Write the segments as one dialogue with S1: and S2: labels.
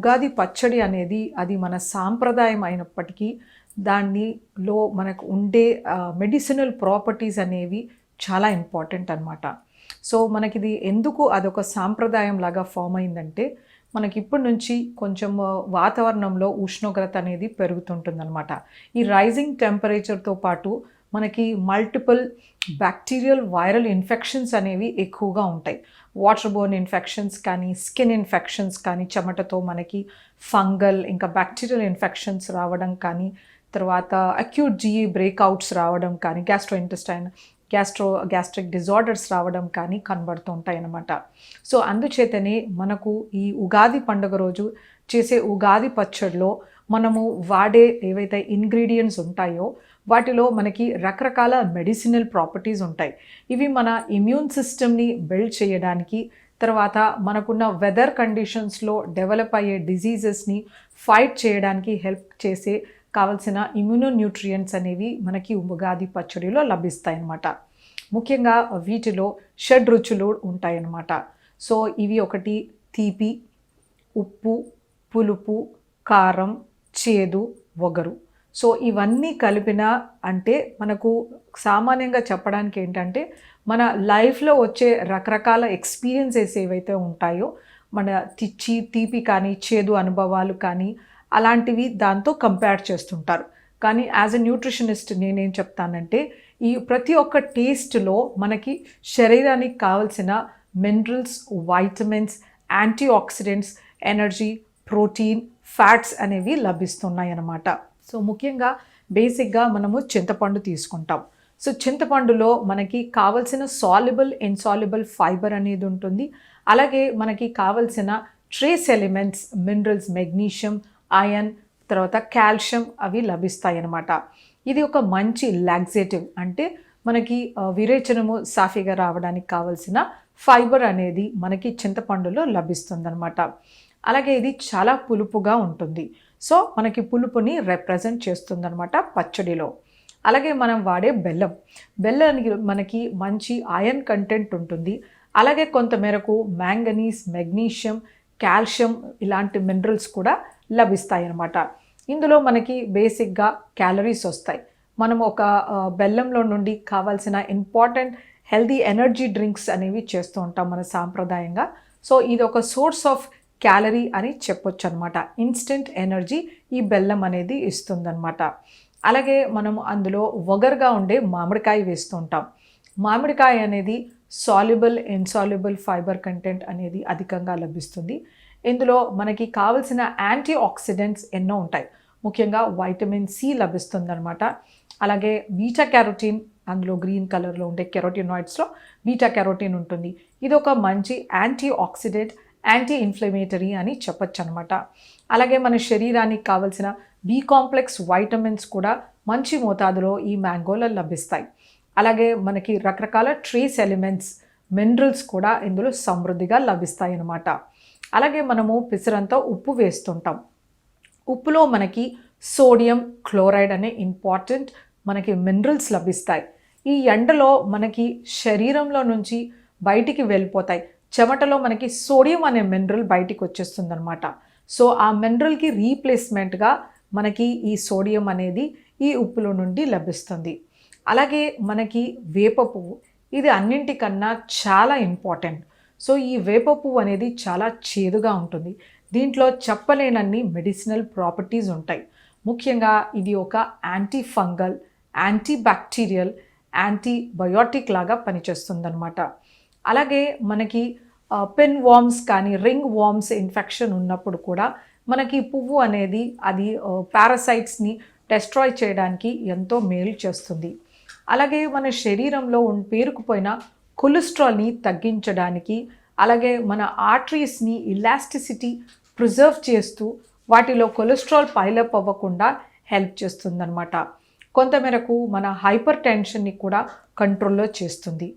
S1: ఉగాది పచ్చడి అనేది అది మన సాంప్రదాయం అయినప్పటికీ దానిలో మనకు ఉండే మెడిసినల్ ప్రాపర్టీస్ అనేవి చాలా ఇంపార్టెంట్ అనమాట సో మనకిది ఎందుకు అదొక సాంప్రదాయం లాగా ఫామ్ అయిందంటే మనకి ఇప్పటి నుంచి కొంచెం వాతావరణంలో ఉష్ణోగ్రత అనేది పెరుగుతుంటుందన్నమాట. ఈ రైజింగ్ టెంపరేచర్తో పాటు మనకి మల్టిపుల్ బ్యాక్టీరియల్ వైరల్ ఇన్ఫెక్షన్స్ అనేవి ఎక్కువగా ఉంటాయి. వాటర్ బోర్న్ ఇన్ఫెక్షన్స్ కానీ స్కిన్ ఇన్ఫెక్షన్స్ కానీ చెమటతో మనకి ఫంగల్ ఇంకా బ్యాక్టీరియల్ ఇన్ఫెక్షన్స్ రావడం కానీ తర్వాత అక్యూట్ జీఈ బ్రేక్అవుట్స్ రావడం కానీ gastro intestine gastro gastric disorders రావడం కానీ కనబడుతూ అన్నమాట. సో అందుచేతనే మనకు ఈ ఉగాది పండుగ రోజు చేసే ఉగాది పచ్చడిలో మనము వాడే ఏవైతే ఇంగ్రీడియంట్స్ ఉంటాయో వాటిలో మనకి రకరకాల మెడిసినల్ ప్రాపర్టీస్ ఉంటాయి. ఇవి మన ఇమ్యూన్ సిస్టమ్ని బిల్డ్ చేయడానికి తర్వాత మనకున్న వెదర్ కండిషన్స్లో డెవలప్ అయ్యే డిజీజెస్ని ఫైట్ చేయడానికి హెల్ప్ చేసే కావలసిన ఇమ్యూనో న్యూట్రియంట్స్ అనేవి మనకి ఉగాది పచ్చడిలో లభిస్తాయి అన్నమాట ముఖ్యంగా వీటిలో షడ్ రుచులు ఉంటాయన్నమాట. సో ఇవి ఒకటి తీపి ఉప్పు పులుపు కారం చేదు వగరు. సో ఇవన్నీ కలిపిన అంటే మనకు సామాన్యంగా చెప్పడానికి ఏంటంటే మన లైఫ్లో వచ్చే రకరకాల ఎక్స్పీరియన్సెస్ ఏవైతే ఉంటాయో మన తిచ్చి తీపి కానీ చేదు అనుభవాలు కానీ అలాంటివి దాంతో కంపేర్ చేస్తుంటారు. కానీ యాజ్ ఎ న్యూట్రిషనిస్ట్ నేనేం చెప్తానంటే ఈ ప్రతి ఒక్క టేస్ట్లో మనకి శరీరానికి కావలసిన minerals vitamins anti oxidants energy protein fats అనేవి లభిస్తున్నాయి అన్నమాట సో ముఖ్యంగా బేసిక్గా మనము చింతపండు తీసుకుంటాం. సో చింతపండులో మనకి కావలసిన సాల్యుబుల్ ఇన్సాల్యుబుల్ ఫైబర్ అనేది ఉంటుంది. అలాగే మనకి కావలసిన trace elements minerals magnesium iron తర్వాత కాల్షియం అవి లభిస్తాయి అన్నమాట ఇది ఒక మంచి లాక్సేటివ్ అంటే మనకి విరేచనము సాఫీగా రావడానికి కావలసిన ఫైబర్ అనేది మనకి చింతపండులో లభిస్తుందన్నమాట. అలాగే ఇది చాలా పులుపుగా ఉంటుంది. సో మనకి పులుపుని రిప్రజెంట్ చేస్తుందనమాట పచ్చడిలో. అలాగే మనం వాడే బెల్లం. బెల్లానికి మనకి మంచి ఐరన్ కంటెంట్ ఉంటుంది. అలాగే కొంత మేరకు మ్యాంగనీస్ మెగ్నీషియం కాల్షియం ఇలాంటి మినరల్స్ కూడా లభిస్తాయి అన్నమాట ఇందులో మనకి బేసిక్గా క్యాలరీస్ వస్తాయి. మనం ఒక బెల్లంలో నుండి కావాల్సిన ఇంపార్టెంట్ హెల్దీ ఎనర్జీ డ్రింక్స్ అనేవి చేస్తూ ఉంటాం మన సాంప్రదాయంగా. సో ఇది ఒక సోర్స్ ఆఫ్ క్యాలరీ అని చెప్పొచ్చు అనమాట ఇన్స్టెంట్ ఎనర్జీ ఈ బెల్లం అనేది ఇస్తుందన్నమాట అలాగే మనం అందులో వగరుగా ఉండే మామిడికాయ వేస్తూ ఉంటాం మామిడికాయ అనేది సాల్యుబుల్ ఇన్సాల్యుబుల్ ఫైబర్ కంటెంట్ అనేది అధికంగా లభిస్తుంది. ఇందులో మనకి కావలసిన యాంటీ ఆక్సిడెంట్స్ ఎన్నో ఉంటాయి. ముఖ్యంగా వైటమిన్ సి లభిస్తుందన్నమాట అలాగే బీటా క్యారోటీన్ అందులో గ్రీన్ కలర్లో ఉండే కెరోటినాయిడ్స్లో బీటా కెరోటీన్ ఉంటుంది. ఇది ఒక మంచి యాంటీ ఆక్సిడెంట్ యాంటీ ఇన్ఫ్లమేటరీ అని చెప్పొచ్చు అనమాట అలాగే మన శరీరానికి కావలసిన బి కాంప్లెక్స్ వైటమిన్స్ కూడా మంచి మోతాదులో ఈ మ్యాంగోలో లభిస్తాయి. అలాగే మనకి రకరకాల ట్రీస్ ఎలిమెంట్స్ మినరల్స్ కూడా ఇందులో సమృద్ధిగా లభిస్తాయి అన్నమాట అలాగే మనము పిసరంతా ఉప్పు వేస్తుంటాం. ఉప్పులో మనకి సోడియం క్లోరైడ్ అనే ఇంపార్టెంట్ మనకి మినరల్స్ లభిస్తాయి. ఈ ఎండలో మనకి శరీరంలో నుంచి బయటికి వెళ్ళిపోతాయి. చెమటలో మనకి సోడియం అనే మినరల్ బయటికి వచ్చేస్తుంది అనమాట సో ఆ మినరల్కి రీప్లేస్మెంట్గా మనకి ఈ సోడియం అనేది ఈ ఉప్పులో నుండి లభిస్తుంది. అలాగే మనకి వేప పువ్వు ఇది అన్నింటికన్నా చాలా ఇంపార్టెంట్. సో ఈ వేప పువ్వు అనేది చాలా చేదుగా ఉంటుంది. దీంట్లో చెప్పలేనన్ని మెడిసినల్ ప్రాపర్టీస్ ఉంటాయి. ముఖ్యంగా ఇది ఒక anti fungal anti bacterial antibiotic లాగా పనిచేస్తుందన్నమాట. అలాగే మనకి పెన్ వార్మ్స్ కానీ రింగ్ వార్మ్స్ ఇన్ఫెక్షన్ ఉన్నప్పుడు కూడా మనకి పువ్వు అనేది అది పారాసైట్స్ని డెస్ట్రాయ్ చేయడానికి ఎంతో మేలు చేస్తుంది. అలాగే మన శరీరంలో పేరుకుపోయిన కొలెస్ట్రాల్ని తగ్గించడానికి అలాగే మన ఆర్టరీస్ని ఇలాస్టిసిటీ ప్రిజర్వ్ చేస్తూ వాటిలో కొలెస్ట్రాల్ పైలప్ అవ్వకుండా హెల్ప్ చేస్తుందన్నమాట. కొంతమేరకు మన హైపర్ టెన్షన్ని కూడా కంట్రోల్లో చేస్తుంది.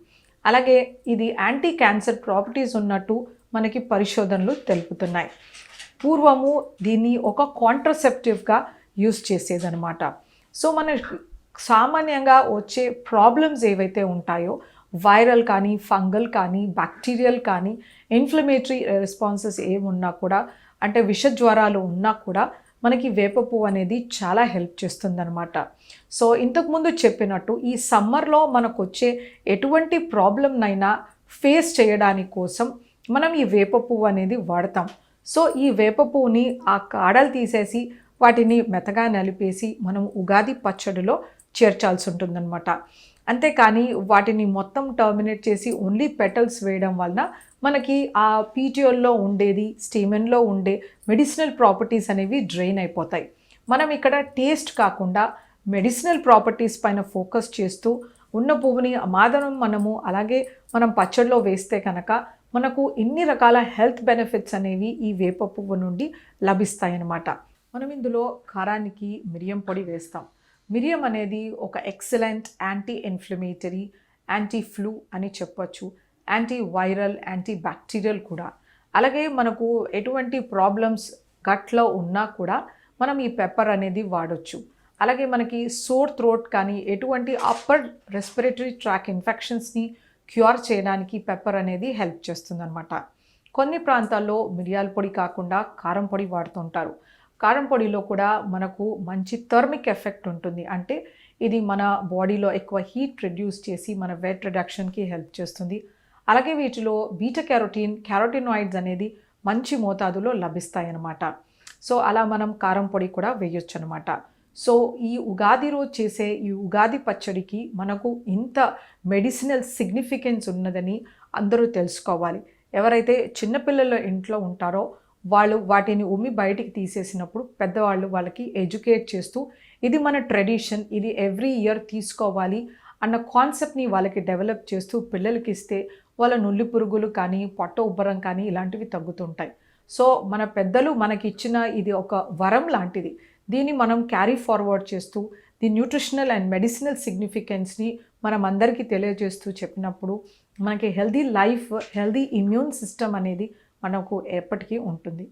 S1: అలాగే ఇది యాంటీ క్యాన్సర్ ప్రాపర్టీస్ ఉన్నట్టు మనకి పరిశోధనలు తెలుపుతున్నాయి. పూర్వము దీన్ని ఒక కాంట్రసెప్టివ్గా యూస్ చేసేదనమాట సో మన సామాన్యంగా వచ్చే ప్రాబ్లమ్స్ ఏవైతే ఉంటాయో వైరల్ కానీ ఫంగల్ కానీ బ్యాక్టీరియల్ కానీ ఇన్ఫ్లమేటరీ రెస్పాన్సెస్ ఏమున్నా కూడా అంటే విష జ్వరాలు ఉన్నా కూడా మనకి వేప పువ్వు అనేది చాలా హెల్ప్ చేస్తుందన్నమాట. సో ఇంతకుముందు చెప్పినట్టు ఈ సమ్మర్లో మనకు వచ్చే ఎటువంటి ప్రాబ్లంనైనా ఫేస్ చేయడానికి కోసం మనం ఈ వేప పువ్వు అనేది వాడతాం. సో ఈ వేప పువ్వుని ఆ కాడలు తీసేసి వాటిని మెతగా నలిపేసి మనం ఉగాది పచ్చడిలో చేర్చాల్సి ఉంటుందన్నమాట. అంతేకాని వాటిని మొత్తం టర్మినేట్ చేసి ఓన్లీ పెటల్స్ వేయడం వలన మనకి ఆ పీటీఓల్లో ఉండేది స్టీమెన్లో ఉండే మెడిసినల్ ప్రాపర్టీస్ అనేవి డ్రైన్ అయిపోతాయి. మనం ఇక్కడ టేస్ట్ కాకుండా మెడిసినల్ ప్రాపర్టీస్ పైన ఫోకస్ చేస్తూ ఉన్న పువ్వుని మాదనం మనము అలాగే మనం పచ్చడిలో వేస్తే కనుక మనకు ఇన్ని రకాల హెల్త్ బెనిఫిట్స్ అనేవి ఈ వేప పువ్వు నుండి లభిస్తాయి అన్నమాట మనం ఇందులో కారానికి మిరియం పొడి వేస్తాం. మిరియం అనేది ఒక excellent anti inflammatory anti flu అని చెప్పచ్చు. యాంటీ వైరల్ యాంటీ బ్యాక్టీరియల్ కూడా. అలాగే మనకు ఎటువంటి ప్రాబ్లమ్స్ గట్లో ఉన్నా కూడా మనం ఈ పెప్పర్ అనేది వాడొచ్చు. అలాగే మనకి సోర్ థ్రోట్ కానీ ఎటువంటి అప్పర్ రెస్పిరేటరీ ట్రాక్ ఇన్ఫెక్షన్స్ని క్యూర్ చేయడానికి పెప్పర్ అనేది హెల్ప్ చేస్తుందన్నమాట. కొన్ని ప్రాంతాల్లో మిరియాల పొడి కాకుండా కారం పొడి వాడుతుంటారు. కారం పొడిలో కూడా మనకు మంచి థర్మిక్ ఎఫెక్ట్ ఉంటుంది. అంటే ఇది మన బాడీలో ఎక్కువ హీట్ రిడ్యూస్ చేసి మన వెట్ రిడక్షన్కి హెల్ప్ చేస్తుంది. అలాగే వీటిలో బీటా క్యారోటీన్ క్యారోటినాయిడ్స్ అనేది మంచి మోతాదులో లభిస్తాయన్నమాట. సో అలా మనం కారం పొడి కూడా వేయొచ్చు అనమాట సో ఈ ఉగాది రోజు చేసే ఈ ఉగాది పచ్చడికి మనకు ఇంత మెడిసినల్ సిగ్నిఫికెన్స్ ఉన్నదని అందరూ తెలుసుకోవాలి. ఎవరైతే చిన్నపిల్లల ఇంట్లో ఉంటారో వాళ్ళు వాటిని ఉమ్మి బయటికి తీసేసినప్పుడు పెద్దవాళ్ళు వాళ్ళకి ఎడ్యుకేట్ చేస్తూ ఇది మన ట్రెడిషన్ ఇది ఎవ్రీ ఇయర్ తీసుకోవాలి అన్న కాన్సెప్ట్ని వాళ్ళకి డెవలప్ చేస్తూ పిల్లలకి ఇస్తే వాళ్ళ నుల్లి పురుగులు కానీ పొట్ట ఉబ్బరం కానీ ఇలాంటివి తగ్గుతుంటాయి. సో మన పెద్దలు మనకి ఇచ్చిన ఇది ఒక వరం లాంటిది. దీన్ని మనం క్యారీ ఫార్వర్డ్ చేస్తూ ది న్యూట్రిషనల్ అండ్ మెడిసినల్ సిగ్నిఫికెన్స్ని మనం అందరికీ తెలియజేస్తూ చెప్పినప్పుడు మనకి healthy life healthy immune system అనేది మనకు ఎప్పటికీ ఉంటుంది.